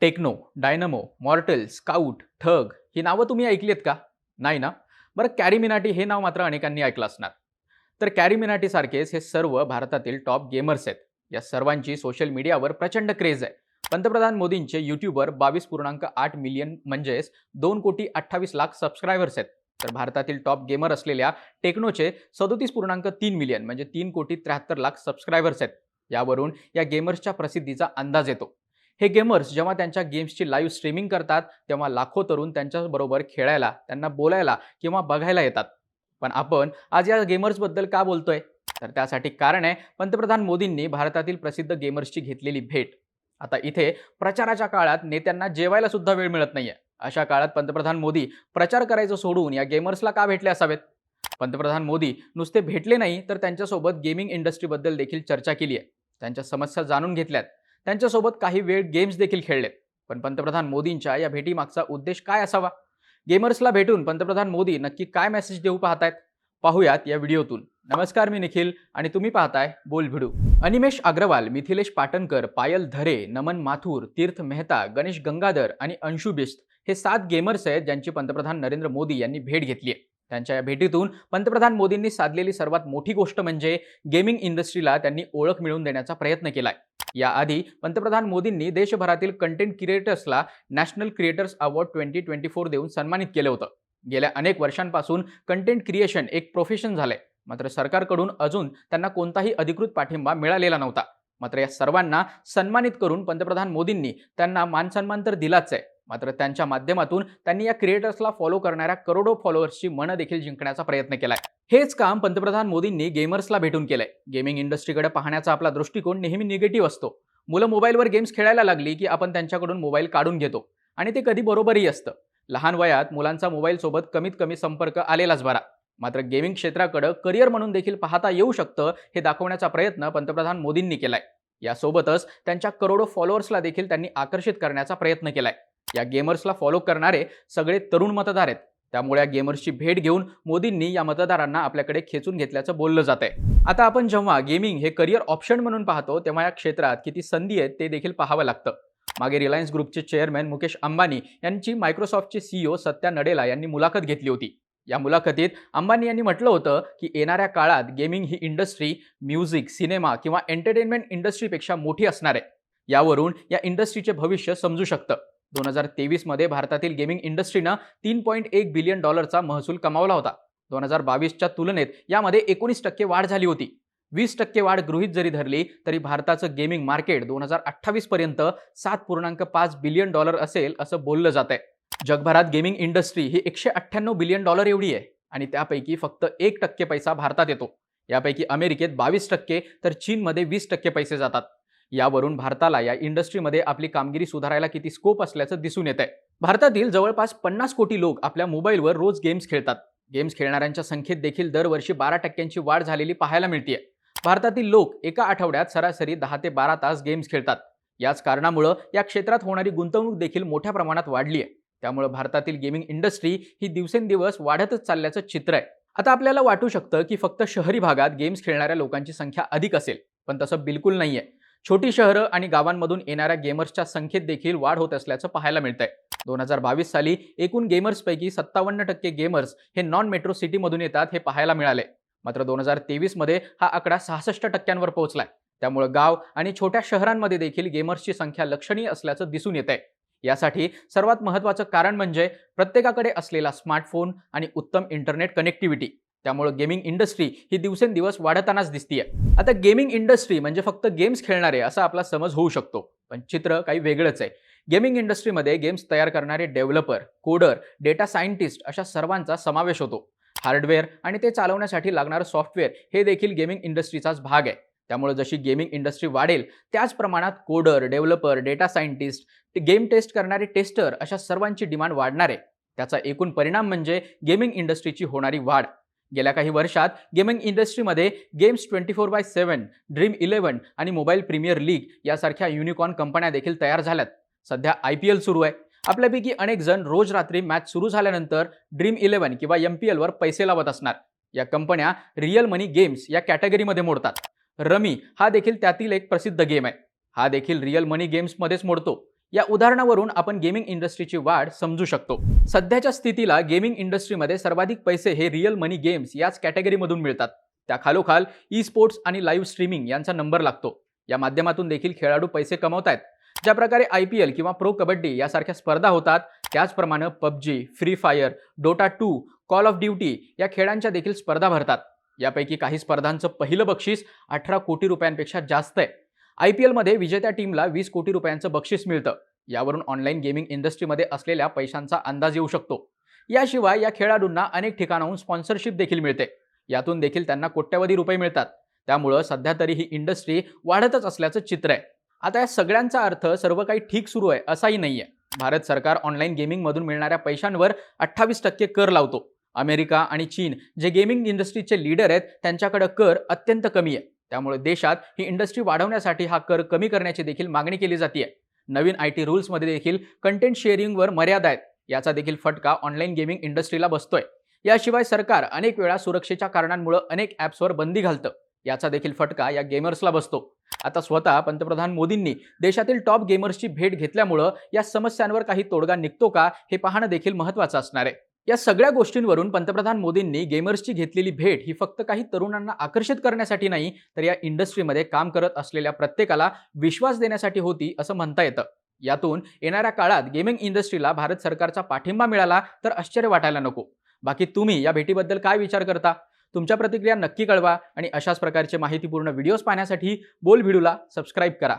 Techno dynamo मॉर्टल scout ठग ही नावं तुम्ही ऐकली आहेत का? नाही ना? बरं कॅरी मिनाटी हे नाव मात्र अनेकांनी ऐकलं असणार. तर कॅरी मिनाटीसारखेच हे सर्व भारतातील टॉप गेमर्स आहेत. या सर्वांची सोशल मीडियावर प्रचंड क्रेज आहे. पंतप्रधान मोदींचे युट्यूबवर बावीस पूर्णांक आठ मिलियन म्हणजेच दोन कोटी अठ्ठावीस लाख सबस्क्रायबर्स आहेत. तर भारतातील टॉप गेमर असलेल्या टेक्नोचे सदोतीस पूर्णांक तीन मिलियन म्हणजे तीन कोटी त्र्याहत्तर लाख सबस्क्रायबर्स आहेत. यावरून या गेमर्सच्या प्रसिद्धीचा अंदाज येतो. हे गेमर्स जेव्हा त्यांच्या गेम्सची लाईव्ह स्ट्रीमिंग करतात तेव्हा लाखो तरुण त्यांच्याबरोबर खेळायला त्यांना बोलायला किंवा बघायला येतात. पण आपण आज या गेमर्सबद्दल का बोलतोय? तर त्यासाठी कारण आहे पंतप्रधान मोदींनी भारतातील प्रसिद्ध गेमर्सची घेतलेली भेट. आता इथे प्रचाराच्या काळात नेत्यांना जेवायला सुद्धा वेळ मिळत नाहीये. अशा काळात पंतप्रधान मोदी प्रचार करायचं सोडून या गेमर्सला का भेटले असावेत? पंतप्रधान मोदी नुसते भेटले नाही तर त्यांच्यासोबत गेमिंग इंडस्ट्रीबद्दल देखील चर्चा केली आहे त्यांच्या समस्या जाणून घेतल्यात. त्यांच्यासोबत काही वेळ गेम्स देखील खेळलेत पण पंतप्रधान मोदींच्या या भेटीमागचा उद्देश काय असावा? गेमर्सला भेटून पंतप्रधान मोदी नक्की काय मेसेज देऊ पाहतायत? पाहूयात या व्हिडिओतून. नमस्कार मी निखिल आणि तुम्ही पाहताय बोल भिडू अनिमेश अग्रवाल मिथिलेश पाटणकर पायल धरे नमन माथुर तीर्थ मेहता गणेश गंगाधर आणि अंशु बिस्त हे सात गेमर्स आहेत ज्यांची पंतप्रधान नरेंद्र मोदी यांनी भेट घेतली आहे. त्यांच्या या भेटीतून पंतप्रधान मोदींनी साधलेली सर्वात मोठी गोष्ट म्हणजे गेमिंग इंडस्ट्रीला त्यांनी ओळख मिळवून देण्याचा प्रयत्न केलाय. याआधी पंतप्रधान मोदींनी देशभरातील content क्रिएटर्सला national creators award twenty twenty four देऊन सन्मानित केलं होतं. गेल्या अनेक वर्षांपासून कंटेंट क्रिएशन एक प्रोफेशन झालंय. मात्र सरकारकडून अजून त्यांना कोणताही अधिकृत पाठिंबा मिळालेला नव्हता. मात्र या सर्वांना सन्मानित करून पंतप्रधान मोदींनी त्यांना मानसन्मान तर दिलाच आहे. मात्र त्यांच्या माध्यमातून त्यांनी या क्रिएटर्सला फॉलो करणाऱ्या करोडो फॉलोअर्सची मन देखील जिंकण्याचा प्रयत्न केलाय. हेच काम पंतप्रधान मोदींनी गेमर्सला भेटून केलंय. गेमिंग इंडस्ट्रीकडे पाहण्याचा आपला दृष्टिकोन नेहमी निगेटिव्ह असतो. मुलं मोबाईलवर गेम्स खेळायला लागली की आपण त्यांच्याकडून मोबाईल काढून घेतो. आणि ते कधी बरोबरही असतं. लहान वयात मुलांचा मोबाईलसोबत कमीत कमी संपर्क आलेलाच बरा. मात्र गेमिंग क्षेत्राकडं करिअर म्हणून देखील पाहता येऊ शकतं हे दाखवण्याचा प्रयत्न पंतप्रधान मोदींनी केलाय. यासोबतच त्यांच्या करोडो फॉलोअर्सला देखील त्यांनी आकर्षित करण्याचा प्रयत्न केलाय. या गेमर्सला फॉलो करणारे सगळे तरुण मतदार आहेत. त्यामुळे या गेमर्सची भेट घेऊन मोदींनी या मतदारांना आपल्याकडे खेचून घेतल्याचं बोललं जात आहे. आता आपण जेव्हा गेमिंग हे करिअर ऑप्शन म्हणून पाहतो तेव्हा या क्षेत्रात किती संधी आहेत ते देखील पाहावं लागतं. मागे रिलायन्स ग्रुपचे चेअरमॅन मुकेश अंबानी यांची मायक्रोसॉफ्टचे सीईओ सत्या नडेला यांनी मुलाखत घेतली होती. या मुलाखतीत अंबानी यांनी म्हटलं होतं की येणाऱ्या काळात गेमिंग ही इंडस्ट्री म्युझिक सिनेमा किंवा एंटरटेनमेंट इंडस्ट्रीपेक्षा मोठी असणार आहे. यावरून या इंडस्ट्रीचे भविष्य समजू शकतं. दोन हजार तेवीसमध्ये भारतातील गेमिंग इंडस्ट्रीनं तीन पॉईंट एक बिलियन डॉलरचा महसूल कमावला होता. दोन हजार बावीसच्या तुलनेत यामध्ये एकोणीस टक्के वाढ झाली होती. वीस टक्के वाढ गृहीत जरी धरली तरी भारताचं गेमिंग मार्केट दोन हजार अठ्ठावीस पर्यंत सात पूर्णांक पाच बिलियन डॉलर असेल असं बोललं जात आहे जगभरात गेमिंग इंडस्ट्री ही एकशे अठ्ठ्याण्णव बिलियन डॉलर एवढी आहे आणि त्यापैकी फक्त एक टक्के पैसा भारतात येतो. यापैकी अमेरिकेत बावीस टक्के तर चीनमध्ये वीस टक्के पैसे जातात. यावरून भारताला या इंडस्ट्रीमध्ये आपली कामगिरी सुधारायला किती स्कोप असल्याचं दिसून येत आहे भारतातील जवळपास पन्नास कोटी लोक आपल्या मोबाईलवर रोज गेम्स खेळतात. गेम्स खेळणाऱ्यांच्या संख्येत देखील दरवर्षी बारा टक्क्यांची वाढ झालेली पाहायला मिळते भारतातील लोक एका आठवड्यात सरासरी दहा ते बारा तास गेम्स खेळतात. याच कारणामुळं या क्षेत्रात होणारी गुंतवणूक देखील मोठ्या प्रमाणात वाढली आहे त्यामुळे भारतातील गेमिंग इंडस्ट्री ही दिवसेंदिवस वाढतच चालल्याचं चित्र आहे. आता आपल्याला वाटू शकतं की फक्त शहरी भागात गेम्स खेळणाऱ्या लोकांची संख्या अधिक असेल पण तसं बिलकुल नाहीये. छोटी शहरं आणि गावांमधून येणाऱ्या गेमर्सच्या संख्येत देखील वाढ होत असल्याचं पाहायला मिळतंय. दोन हजार बावीस साली एकूण गेमर्सपैकी सत्तावन्न टक्के गेमर्स हे नॉन मेट्रो सिटीमधून येतात हे पाहायला मिळाले. मात्र दोन हजार तेवीसमध्ये हा आकडा सहासष्ट टक्क्यांवर पोहोचलाय. त्यामुळे गाव आणि छोट्या शहरांमध्ये देखील गेमर्सची संख्या लक्षणीय असल्याचं दिसून येत आहे यासाठी सर्वात महत्त्वाचं कारण म्हणजे प्रत्येकाकडे असलेला स्मार्टफोन आणि उत्तम इंटरनेट कनेक्टिव्हिटी त्यामुळे गेमिंग इंडस्ट्री ही दिवसेंदिवस वाढतानाच दिसतीये. आता गेमिंग इंडस्ट्री म्हणजे फक्त गेम्स खेळणारे असा आपला समज होऊ शकतो. पण चित्र काही वेगळंच आहे. गेमिंग इंडस्ट्रीमध्ये गेम्स तयार करणारे डेव्हलपर कोडर डेटा सायंटिस्ट अशा सर्वांचा समावेश होतो. हार्डवेअर आणि ते चालवण्यासाठी लागणारं सॉफ्टवेअर हे देखील गेमिंग इंडस्ट्रीचाच भाग आहे. त्यामुळे जशी गेमिंग इंडस्ट्री वाढेल त्याच प्रमाणात coder developer data scientist game test करणारे टेस्टर अशा सर्वांची डिमांड वाढणार आहे. त्याचा एकूण परिणाम म्हणजे गेमिंग इंडस्ट्रीची होणारी वाढ. गेल्या काही वर्षात गेमिंग इंडस्ट्रीमध्ये games twenty four by seven dream eleven आणि मोबाईल प्रीमियर लीग यासारख्या युनिकॉर्न कंपन्या देखील तयार झाल्यात. सध्या आय पी एल सुरू आहे. आपल्यापैकी अनेक जण रोज रात्री मॅच सुरू झाल्यानंतर ड्रीम इलेव्हन किंवा एम पी एलवर पैसे लावत असणार. या कंपन्या रिअल मनी गेम्स या कॅटेगरीमध्ये मोडतात. रमी हा देखील त्यातील एक प्रसिद्ध गेम आहे. हा देखील रिअल मनी गेम्समध्येच मोडतो. या उदाहरणावरून आपण गेमिंग इंडस्ट्रीची वाढ समजू शकतो. सध्याच्या स्थितीला गेमिंग इंडस्ट्रीमध्ये सर्वाधिक पैसे हे रिअल मनी गेम्स याच कॅटेगरीमधून मिळतात. त्या खालोखाल ई स्पोर्ट्स आणि लाईव्ह स्ट्रीमिंग यांचा नंबर लागतो. या माध्यमातून देखील खेळाडू पैसे कमवत आहेत ज्या प्रकारे आय पी एल किंवा प्रो कबड्डी यासारख्या स्पर्धा होतात त्याचप्रमाणे PUBG free fire Dota two call of duty या खेळांच्या देखील स्पर्धा भरतात. यापैकी काही स्पर्धांचं पहिलं बक्षीस अठरा कोटी रुपयांपेक्षा जास्त आहे. आय पी एलमध्ये विजेत्या टीमला वीस कोटी रुपयांचं बक्षीस मिळतं. यावरून ऑनलाईन गेमिंग इंडस्ट्रीमध्ये असलेल्या पैशांचा अंदाज येऊ शकतो. याशिवाय या खेळाडूंना अनेक ठिकाणाहून स्पॉन्सरशिप देखील मिळते. यातून देखील त्यांना कोट्यवधी रुपये मिळतात. त्यामुळं सध्या तरी ही इंडस्ट्री वाढतच असल्याचं चित्र आहे. आता या सगळ्यांचा अर्थ सर्व काही ठीक सुरू आहे असाही नाही आहे भारत सरकार ऑनलाईन गेमिंगमधून मिळणाऱ्या पैशांवर अठ्ठावीस टक्के कर लावतो. अमेरिका आणि चीन जे गेमिंग इंडस्ट्रीचे लीडर आहेत त्यांच्याकडे कर अत्यंत कमी आहे. त्यामुळे देशात ही इंडस्ट्री वाढवण्यासाठी हा कर कमी करण्याची देखील मागणी केली जाते नवीन आय टी रूल्समध्ये देखील कंटेंट शेअरिंगवर मर्यादा आहेत. याचा देखील फटका ऑनलाईन गेमिंग इंडस्ट्रीला बसतोय. याशिवाय सरकार अनेक वेळा सुरक्षेच्या कारणांमुळे अनेक ॲप्सवर बंदी घालतं. याचा देखील फटका या गेमर्सला बसतो. आता स्वतः पंतप्रधान मोदींनी देशातील टॉप गेमर्सची भेट घेतल्यामुळं या समस्यांवर काही तोडगा निघतो का हे पाहणं देखील महत्त्वाचं असणार आहे. या सगळ्या गोष्टींवरून पंतप्रधान मोदींनी गेमर्सची घेतलेली भेट ही फक्त काही तरुणांना आकर्षित करण्यासाठी नाही तर या इंडस्ट्रीमध्ये काम करत असलेल्या प्रत्येकाला विश्वास देण्यासाठी होती असं म्हणता येतं. यातून येणाऱ्या काळात गेमिंग इंडस्ट्रीला भारत सरकारचा पाठिंबा मिळाला तर आश्चर्य वाटायला नको. बाकी तुम्ही या भेटीबद्दल काय विचार करता? तुमच्या प्रतिक्रिया नक्की कळवा आणि अशाच प्रकारचे माहितीपूर्ण व्हिडिओज पाहण्यासाठी बोल व्हिडिओला सबस्क्राईब करा.